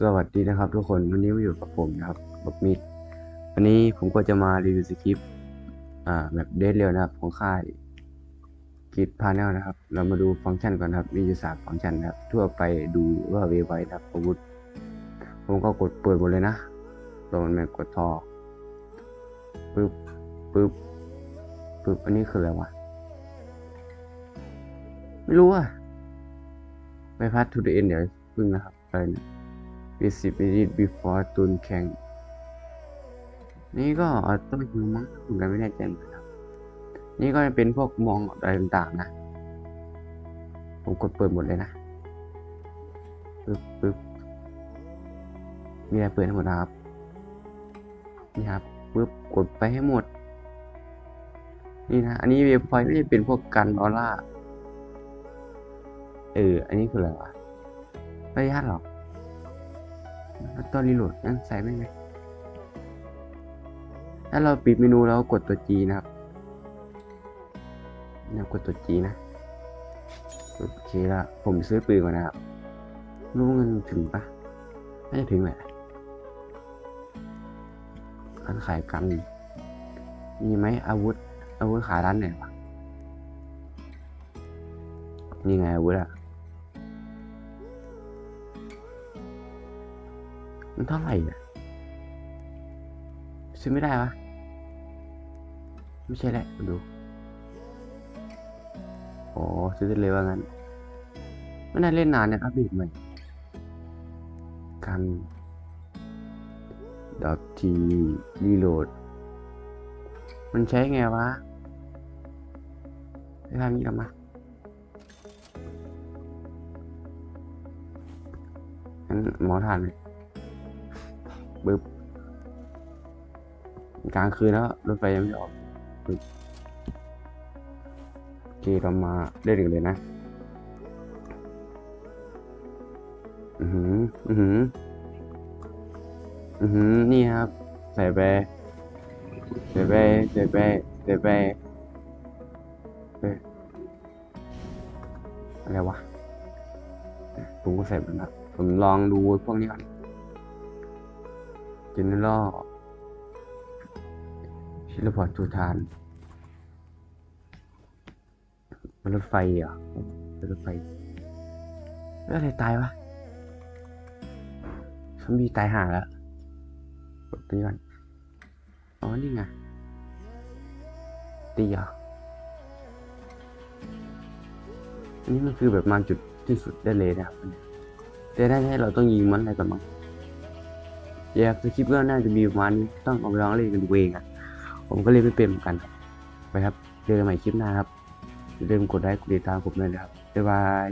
สวัสดีนะครับ ทุกคนวันนี้มาอยู่กับผมนะครับบักมิดวันนี้ผมก็จะมารีวิวสคริปต์อ่าแบบเดทเร็วนะครับของค่ายกิจพาแนลนะครับ เรามาดูฟังก์ชันก่อนครับ มีอยู่สามฟังก์ชันนะครับ ทั่วไปดูว่าเวไวนะครับอาวุธผมก็กดเปิดหมดเลยนะโดนแม่กดทอปึ๊บปึ๊บปึ๊บอันนี้คืออะไรวะไม่รู้อะไปพัดทูเดเอ็นเดี๋ยวพึ่งนะครับอะไรเนี่ย visit minutes before ตุนแข่ง นี่ก็อาจต้องอยู่มั้งผมก็ไม่แน่ใจเหมือนกันครับนี่ก็จะเป็นพวกมองอะไรต่างๆนะ ผมกดเปิดหมดเลยนะ ปึ๊บปึ๊บมีอะไรเปิดให้หมดนะครับ นี่ครับ ปึ๊บ กดไปให้หมด นี่นะ อันนี้เวฟพอยต์ไม่ได้เป็นพวกกันออร่า เออ อันนี้คืออะไรวะระยะหรอ แล้วตัวรีโหลดงั้นใส่ไม่ไหมถ้าเราปิดเมนูแล้วกดตัว G นะครับเนี่ยกดตัว G นะ โอเคละผมซื้อปืนก่อนนะครับ รู้เงินถึงปะน่าจะถึงแหละร้านขายกัน มีไหมอาวุธ อาวุธขายร้านไหนวะนี่ไงอาวุธอะ มันเท่าไหร่อะซื้อไม่ได้วะไม่ใช่แหละมาดูอ๋อซื้อได้เลยว่างั้น ไม่น่าเล่นนานเนี่ยอัปเดตใหม่กันดอททีรีโหลด มันใช้ไงวะไปทำนี้กันมางั้นหมอทานเลย บึ๊บกลางคืนแล้วรถไฟยังไม่ออกบึ๊บโอเคเรามาได้ถึงเลยนะอือหืออือหืออือหือนี่ครับ ใส่ไปใส่ไปใส่ไปใส่ไปเอ้ยอะไรวะผมก็ใส่ไปนะผมลองดูพวกนี้ก่อน เจเนอเรลชิลพอร์ตทูทานมันรถไฟเหรอรถไฟแล้วอะไรตายวะซอมบี้ตายห่าแล้วกดตีก่อนอ๋อนี่ไงตีเหรออันนี้มันคือแบบมาจุดที่สุดได้เลยนะครับแต่ได้ให้เราต้องยิงมันอะไรกันบ้ง อยากสคริปต์ก็น่าจะมีประมาณนี้ต้องเอาไปลองเล่นกันดูเองอะ ผมก็เล่นไม่เป็นเหมือนกัน ไปครับ เจอกันใหม่คลิปหน้าครับอย่าลืมกดไลค์กดติดตามผมด้วยนะครับบ๊ายบาย